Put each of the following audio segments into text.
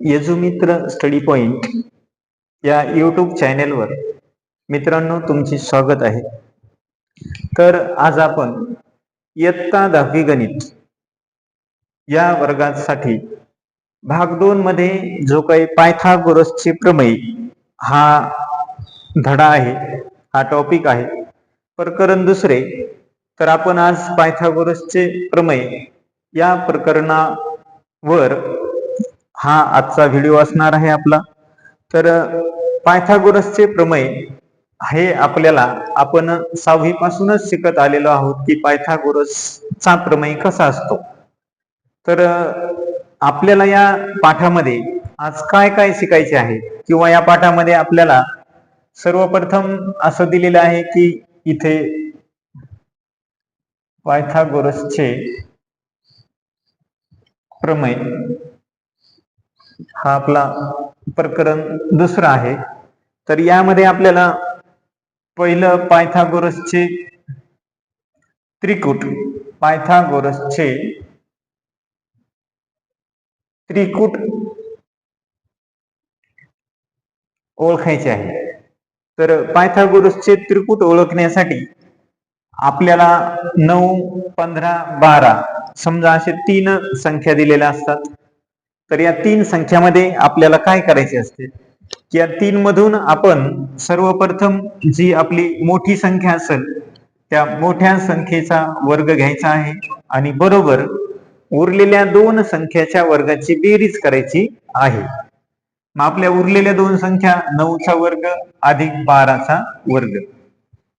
यजुमित्र study point या YouTube चॅनेलवर मित्रांनो तुमचे स्वागत आहे. तर आज आपण इयत्ता दहावी गणित या वर्गासाठी भाग दोन मध्ये जो काही पायथागोरसचे प्रमेय हा धडा आहे हा टॉपिक आहे प्रकरण दुसरे तर आपण आज पायथागोरसचे प्रमेय या प्रकरणावर हा आजचा व्हिडिओ असणार आहे आपला. तर पायथागोरसचे प्रमेय हे आपल्याला आपण सहावी पासूनच शिकत आलेलो आहोत की पायथागोरसचा प्रमेय कसा असतो. तर आपल्याला या पाठामध्ये आज काय काय शिकायचे आहे किंवा या पाठामध्ये आपल्याला सर्वप्रथम असं दिलेलं आहे की इथे पायथागोरसचे प्रमेय हा आपला प्रकरण दुसरा आहे. तर यामध्ये आपल्याला पहिलं पायथागोरसचे त्रिकूट पायथागोरसचे त्रिकूट ओळखायचे आहे. तर पायथागोरसचे त्रिकूट ओळखण्यासाठी आपल्याला नऊ पंधरा बारा समजा असे तीन संख्या दिलेल्या असतात. तर या तीन संख्यामध्ये आपल्याला काय करायचे असते? की या तीन मधून आपण सर्वप्रथम जी आपली मोठी संख्या असेल त्या मोठ्या संख्येचा वर्ग घ्यायचा आहे. आणि बरोबर उरलेल्या दोन संख्याच्या वर्गाची बेरीज करायची आहे. मग आपल्या उरलेल्या दोन संख्या नऊचा वर्ग अधिक बाराचा वर्ग.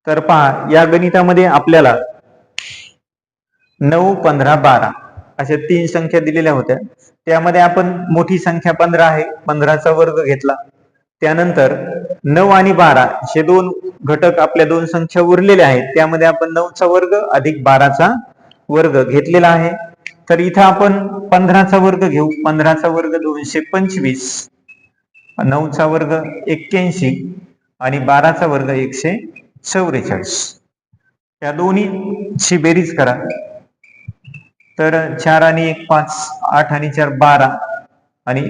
तर पहा या गणितामध्ये आपल्याला नऊ पंधरा बारा अशा तीन संख्या दिलेल्या होत्या. त्यामध्ये आपण मोठी संख्या पंधरा आहे. पंधराचा वर्ग घेतला. त्यानंतर नऊ आणि बारा हे दोन घटक आपल्या दोन संख्या उरलेल्या आहेत. त्यामध्ये आपण नऊचा वर्ग अधिक बाराचा वर्ग घेतलेला आहे. तर इथं आपण पंधराचा वर्ग घेऊ. पंधराचा वर्ग दोनशे पंचवीस. नऊचा वर्ग एक्क्याऐंशी आणि बाराचा वर्ग एकशे चौवेचाळीस. या दोन्हीची बेरीज करा. तर चार आणि एक पाच आठ आणि चार बारा. आणि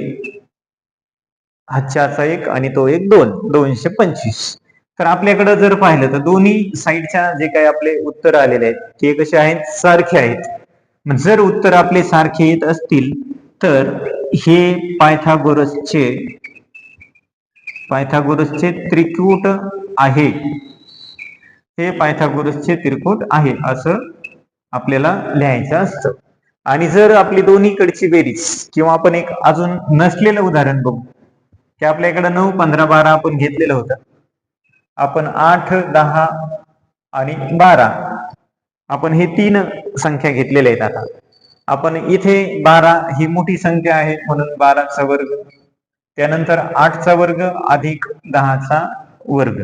हा चारचा एक आणि तो एक दोन दोनशे पंचवीस. तर आपल्याकडे जर पाहिलं तर दोन्ही साईडच्या जे काही आपले उत्तर आलेले आहेत ते कसे आहेत? सारखे आहेत. जर उत्तर आपले सारखे येत असतील तर हे पायथागोरसचे पायथागोरसचे त्रिकूट आहे. हे पायथागोरसचे त्रिकूट आहे. असं आपल्याला लिहायचं असतं. आणि जर आपली दोन्हीकडची बेरीज किंवा आपण एक अजून नसलेलं उदाहरण बघू की आपल्याकडे नऊ पंधरा बारा आपण घेतलेलं होतं. आपण आठ दहा आणि बारा आपण हे तीन संख्या घेतलेल्या आहेत आता. आपण इथे बारा ही मोठी संख्या आहे म्हणून बाराचा वर्ग. त्यानंतर आठचा वर्ग अधिक दहाचा वर्ग.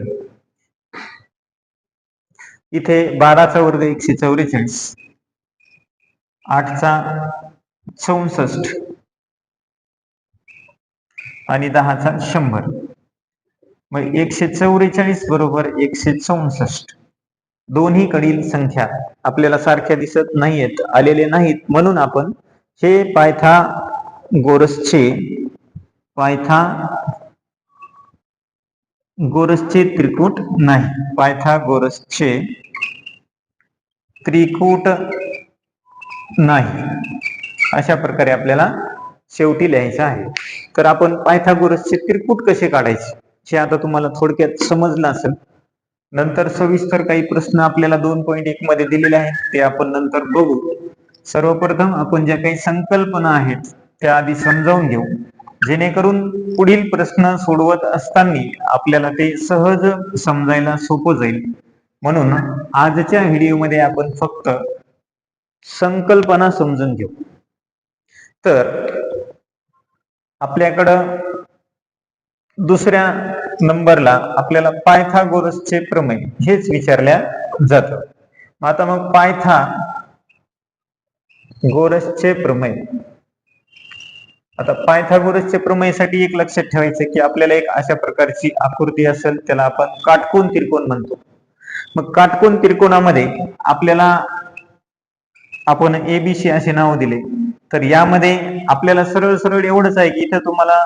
इथे बाराचा वर्ग एकशे चौवेचाळीस आठचा चौसष्ट. आणि दहाचा शंभर. मग एकशे चौवेचाळीस बरोबर एकशे चौसष्ट. दोन्ही कडील संख्या आपल्याला सारख्या दिसत नाहीयेत आलेले नाहीत. म्हणून आपण हे पायथा गोरसचे पायथा गोरसचे त्रिकूट नाही. पायथागोरसचे त्रिकूट नाही. अशा प्रकारे आपल्याला शेवटी लिहायचं आहे. तर आपण पायथागोरसचे त्रिकूट कसे काढायचे? हे आता तुम्हाला थोडक्यात समजलं असेल. नंतर सविस्तर काही प्रश्न आपल्याला दोन पॉईंट एक मध्ये दिलेले आहेत. ते आपण नंतर बघू. सर्वप्रथम आपण ज्या काही संकल्पना आहेत त्या आधी समजावून घेऊ. जेणेकरून पुढील प्रश्न सोडवत असताना आपल्याला ते सहज समजायला सोपं जाईल. म्हणून आजच्या व्हिडिओमध्ये आपण फक्त संकल्पना समजून घेऊ. तर आपल्याकडं दुसऱ्या नंबरला आपल्याला पायथागोरसचे प्रमेय हेच विचारल्या जात. आता मग पायथा गोरसचे प्रमेय. आता पायथागोरसच्या प्रमेयसाठी एक लक्षात ठेवायचं की आपल्याला एक अशा प्रकारची आकृती असेल त्याला आपण काटकोन त्रिकोण म्हणतो. मग काटकोन त्रिकोणामध्ये आपल्याला आपण एबीसी असे नाव दिले. तर यामध्ये आपल्याला सरळ सरळ एवढंच आहे की इथं तुम्हाला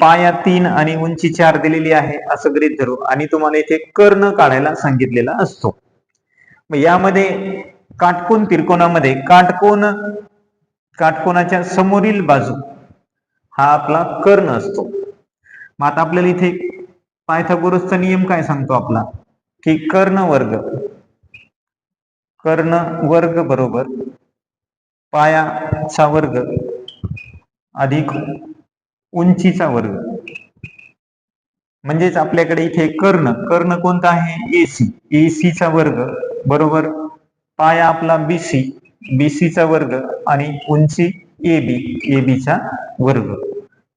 पाया तीन आणि उंची चार दिलेली आहे असं गृहित धरू. आणि तुम्हाला इथे कर्ण काढायला सांगितलेला असतो. मग यामध्ये काटकोन त्रिकोणामध्ये काटकोन काटकोनाच्या समोरील बाजू हा आपला कर्ण असतो. मग आता आपल्याला इथे पायथागोरसचा नियम काय सांगतो आपला? की कर्ण वर्ग कर्ण वर्ग बरोबर पायाचा वर्ग अधिक उंचीचा वर्ग. म्हणजेच आपल्याकडे इथे कर्ण कर्ण कोणता आहे? एसी एसीचा वर्ग बरोबर पाया आपला बीसी बीसीचा वर्ग आणि उंची ए बी ए बीचा वर्ग.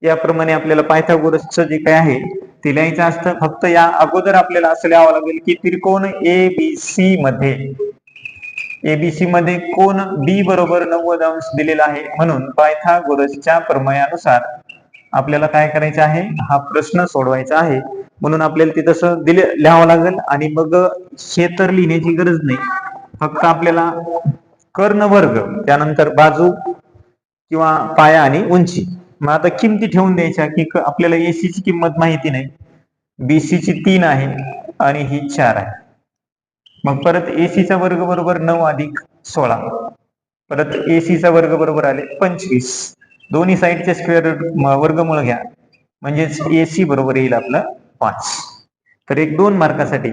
याप्रमाणे आपल्याला पायथागोरसचं जे काय आहे ते लिहायचं असतं. फक्त या अगोदर आपल्याला असं लिहावं लागेल की त्रिकोण ए बी सी मध्ये एबीसी मध्ये कोण बी बरोबर नव्वद अंश दिलेला आहे. म्हणून पायथागोरसच्या प्रमयानुसार आपल्याला काय करायचं आहे? हा प्रश्न सोडवायचा आहे. म्हणून आपल्याला ते तसं दिले लिहावं लागेल. आणि मग हे तर लिहिण्याची गरज नाही. फक्त आपल्याला कर्ण वर्ग त्यानंतर बाजू किंवा पाया आणि उंची. मग आता किमती ठेवून द्यायच्या की आपल्याला एसी ची किंमत माहिती नाही. बीसी ची तीन आहे आणि ही चार आहे. मग परत एसीचा वर्ग बरोबर नऊ अधिक सोळा. परत एसीचा वर्ग बरोबर आले पंचवीस. दोन्ही साईडचे स्क्वेअर वर्गमूळ घ्या. म्हणजेच एसी बरोबर येईल आपलं पाच. तर एक दोन मार्कासाठी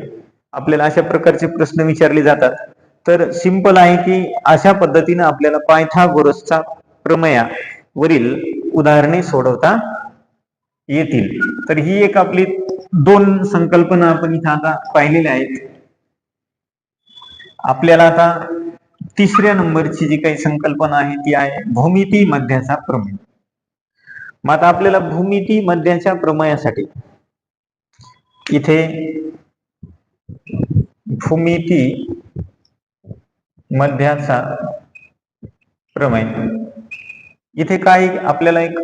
आपल्याला अशा प्रकारचे प्रश्न विचारले जातात. तर सिंपल आहे की अशा पद्धतीनं आपल्याला पायथागोरसचा प्रमेयावरील उदाहरणे सोडवता येतील. तर ही एक आपली दोन संकल्पना आपण इथं आता पाहिलेल्या आहेत. आपल्याला आता तिसऱ्या नंबरची जी काही संकल्पना आहे ती आहे भूमिती मध्याचा प्रमेय. मग आता आपल्याला भूमिती मध्याच्या प्रमेयासाठी इथे भूमिती मध्याचा प्रमेय. इथे काय आपल्याला एक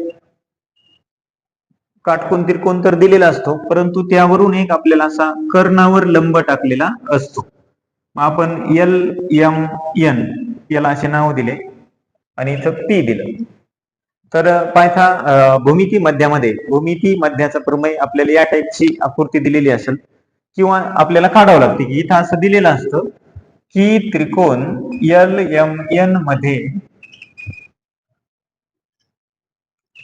काटकोन त्रिकोण तर दिलेला असतो परंतु त्यावरून एक आपल्याला असा कर्णावर लंब टाकलेला असतो. मग आपण एल एम एन याला असे नाव दिले आणि इथं पी दिलं. तर पायथा भूमिती मध्यामध्ये भूमिती मध्याचा प्रमेय आपल्याला या टाईपची आकृती दिलेली असेल किंवा आपल्याला काढावं लागते की इथं असं दिलेलं असतं ही त्रिकोण एल एम एनमध्ये.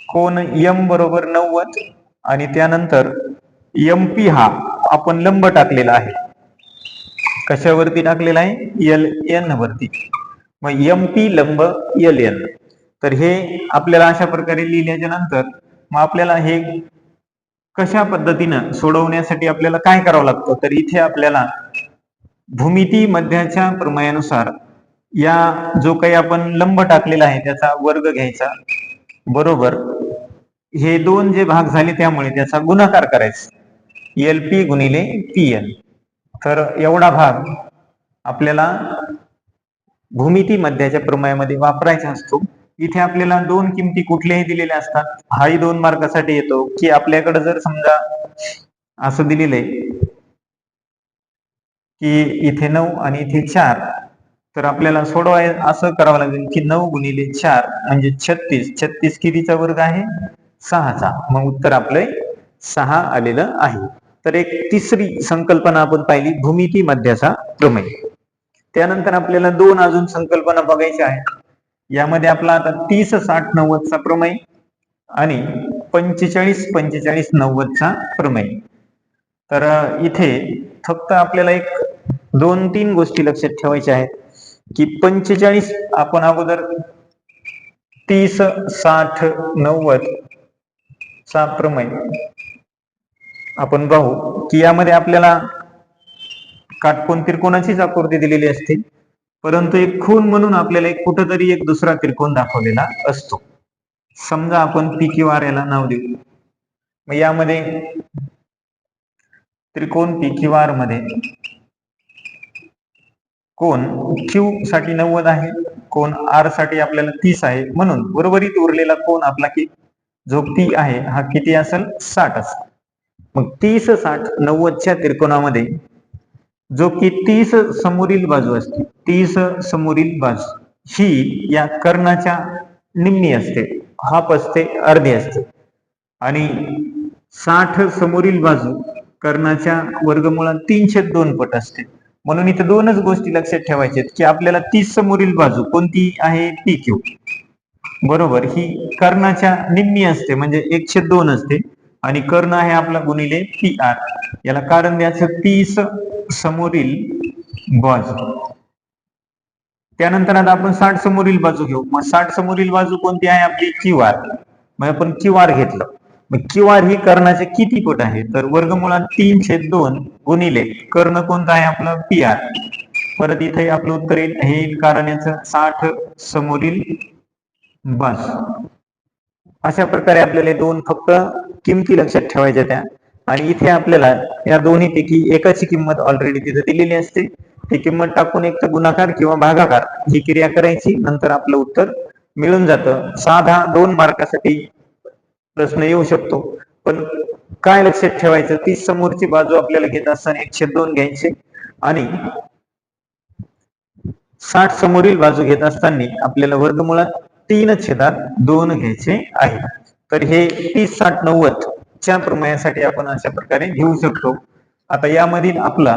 कोण एम बरोबर नव्वद आणि त्यानंतर एम पी हा आपण लंब टाकलेला आहे. कशावरती टाकलेला आहे? एल एन वरती. मग एम पी लंब एल एन तर हे आपल्याला अशा प्रकारे लिहिल्याच्या नंतर मग आपल्याला हे कशा पद्धतीनं सोडवण्यासाठी आपल्याला काय करावं लागतं? तर इथे आपल्याला भूमिती मध्याच्या प्रमायानुसार या जो काही आपण लंब टाकलेला आहे त्याचा वर्ग घ्यायचा. बरोबर? हे दोन जे भाग झाले त्यामुळे त्याचा गुणाकार करायचा. एल पी गुणिले पी एन तर एवढा भाग आपल्याला भूमिती मध्याच्या प्रमायामध्ये वापरायचा असतो. इथे आपल्याला दोन किमती कुठल्याही दिलेल्या असतात. हाही दोन मार्कासाठी येतो की आपल्याकडे जर समजा असं दिलेलं आहे की इथे नऊ आणि इथे चार. तर आपल्याला सोडवाय असं करावं लागेल की नऊ गुणिले चार म्हणजे छत्तीस. छत्तीस कितीचा वर्ग आहे? सहाचा. मग उत्तर आपलं सहा आलेलं आहे. तर एक तिसरी संकल्पना आपण पाहिली भूमिती मध्याचा प्रमेय. त्यानंतर आपल्याला दोन अजून संकल्पना बघायच्या आहेत. यामध्ये आपला आता तीस साठ नव्वदचा प्रमेय आणि पंचेचाळीस पंचेचाळीस नव्वदचा प्रमेय. तर इथे फक्त आपल्याला एक दोन तीन गोष्टी लक्षात ठेवायच्या आहेत की पंचेचाळीस आपण अगोदर तीस साठ नव्वद चा प्रमेय आपण पाहू की यामध्ये आपल्याला काटकोण त्रिकोणाचीच आकृती दिलेली असते. परंतु एक खून म्हणून आपल्याला एक कुठंतरी एक दुसरा त्रिकोण दाखवलेला असतो. समजा आपण पी क्यू आर याला नाव देऊ. मग यामध्ये त्रिकोण पी क्यू आरमध्ये कोण क्यू साठी नव्वद आहे कोण आरसाठी आपल्याला तीस आहे. म्हणून उर्वरित उरलेला कोण आपला की जो पी आहे हा किती असेल? साठ असेल. मग तीस साठ नव्वदच्या त्रिकोणामध्ये जो की तीस समोरील बाजू असते तीस समोरील बाजू ही या कर्णाच्या निम्मी असते हाफ असते अर्धी असते. आणि साठ समोरील बाजू कर्णाच्या वर्गमुळात तीनशे दोन पट असते. म्हणून इथे दोनच गोष्टी लक्षात ठेवायच्या की आपल्याला तीस समोरील बाजू कोणती आहे पी क्यू बरोबर ही कर्णाच्या निम्मी असते म्हणजे एकशे दोन असते आणि कर्ण आहे आपला गुणिले पी आर. याला कारण द्यायचं तीस समोरील बाजू. त्यानंतर आता आपण साठ समोरील बाजू घेऊ. मग साठ समोरील बाजू कोणती आहे आपली? Q R. मग आपण क्यू आर घेतलं. मग क्यू आर ही कर्णाचे किती पट आहे? तर वर्गमुळात तीनशे दोन गुणिले कर्ण कोणता आहे आपला? पी आर परत इथे आपलं उत्तर येईल. हे कारण याचं साठ समोरील बस. अशा प्रकारे आपल्याला दोन फक्त किमती लक्षात ठेवायच्या त्या. आणि इथे आपल्याला या दोन्ही पैकी एकाची किंमत ऑलरेडी तिथे दिलेली असते. ती किंमत टाकून एक तर गुणाकार किंवा भागाकार ही क्रिया करायची. नंतर आपलं उत्तर मिळून जातं. साधा दोन मार्कासाठी प्रश्न येऊ शकतो. पण काय लक्षात ठेवायचं? ती समोरची बाजू आपल्याला घेत असताना एकशे दोन घ्यायचे. आणि साठ समोरील बाजू घेत असताना आपल्याला वर्गमुळात तीन छेदात दोन घ्यायचे आहे. तर हे तीस साठ नव्वद च्या प्रमेयासाठी आपण अशा प्रकारे घेऊ शकतो. आता यामधील आपला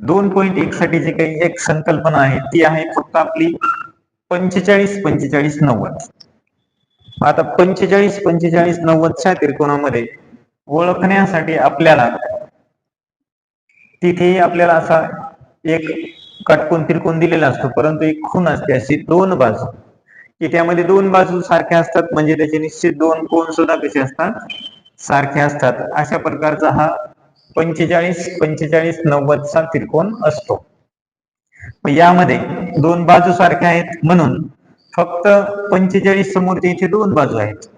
दोन पॉईंट एक साठी जी काही एक संकल्पना आहे ती आहे फक्त आपली पंचेचाळीस पंचेचाळीस नव्वद. आता पंचेचाळीस पंचेचाळीस नव्वदच्या त्रिकोणामध्ये ओळखण्यासाठी आपल्याला तिथेही आपल्याला असा एक काटकोन त्रिकोण दिलेला असतो. परंतु एक खून असते अशी दोन बाजू. की त्यामध्ये दोन बाजू सारख्या असतात म्हणजे त्याचे निश्चित दोन कोण सुद्धा कसे असतात? सारखे असतात. अशा प्रकारचा हा पंचेचाळीस पंचेचाळीस नव्वदचा त्रिकोण असतो. यामध्ये दोन बाजू सारख्या आहेत म्हणून फक्त पंचेचाळीस समोरच्या इथे दोन बाजू आहेत.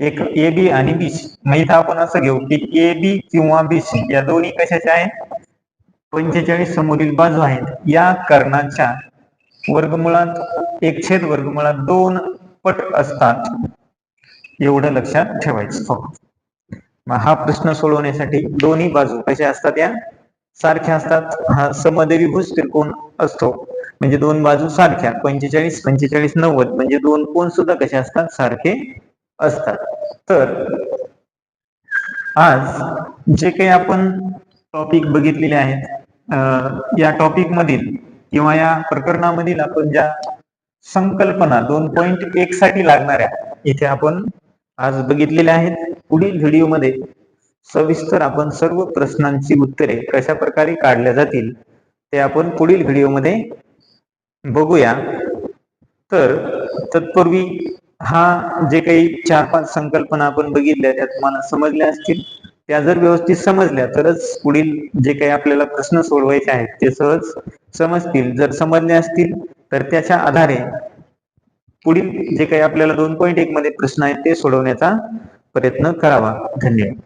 एक ए बी आणि बी सी मग इथं आपण असं घेऊ की ए बी किंवा बी सी या दोन्ही कशाच्या आहेत? पंचेचाळीस समोरील बाजू आहेत. या कर्णाच्या वर्गमुळात एक छेद वर्गमुळात दोन पट असतात. एवढं लक्षात ठेवायचं फक्त. मग हा प्रश्न सोडवण्यासाठी दोन्ही बाजू कशा असतात या? सारख्या असतात. हा समदेवीभुज त्रिकोण असतो. म्हणजे दोन बाजू सारख्या पंचेचाळीस पंचेचाळीस नव्वद म्हणजे दोन कोण सुद्धा कसे असतात? सारखे असतात. तर आज जे काही आपण टॉपिक बघितलेले आहेत या टॉपिक मधील किंवा या प्रकरणामधील आपण ज्या संकल्पना दोन पॉइंट एक साठी लागणाऱ्या इथे आपण आज बघितलेल्या आहेत. पुढील व्हिडिओमध्ये सविस्तर आपण सर्व प्रश्नांची उत्तरे कशा प्रकारे काढल्या जातील ते आपण पुढील व्हिडिओमध्ये बघूया. तर तत्पूर्वी हा जे काही चार पाच संकल्पना आपण बघितल्या त्या तुम्हाला समजल्या असतील. त्या जर व्यवस्थित समजल्या तरच पुढील जे काही आपल्याला प्रश्न सोडवायचे आहेत ते सहज समजतील. जर समजले असतील तर त्याच्या आधारे पुढील जे काही आपल्याला दोन पॉईंट एक मध्ये प्रश्न आहेत ते सोडवण्याचा प्रयत्न करावा. धन्यवाद.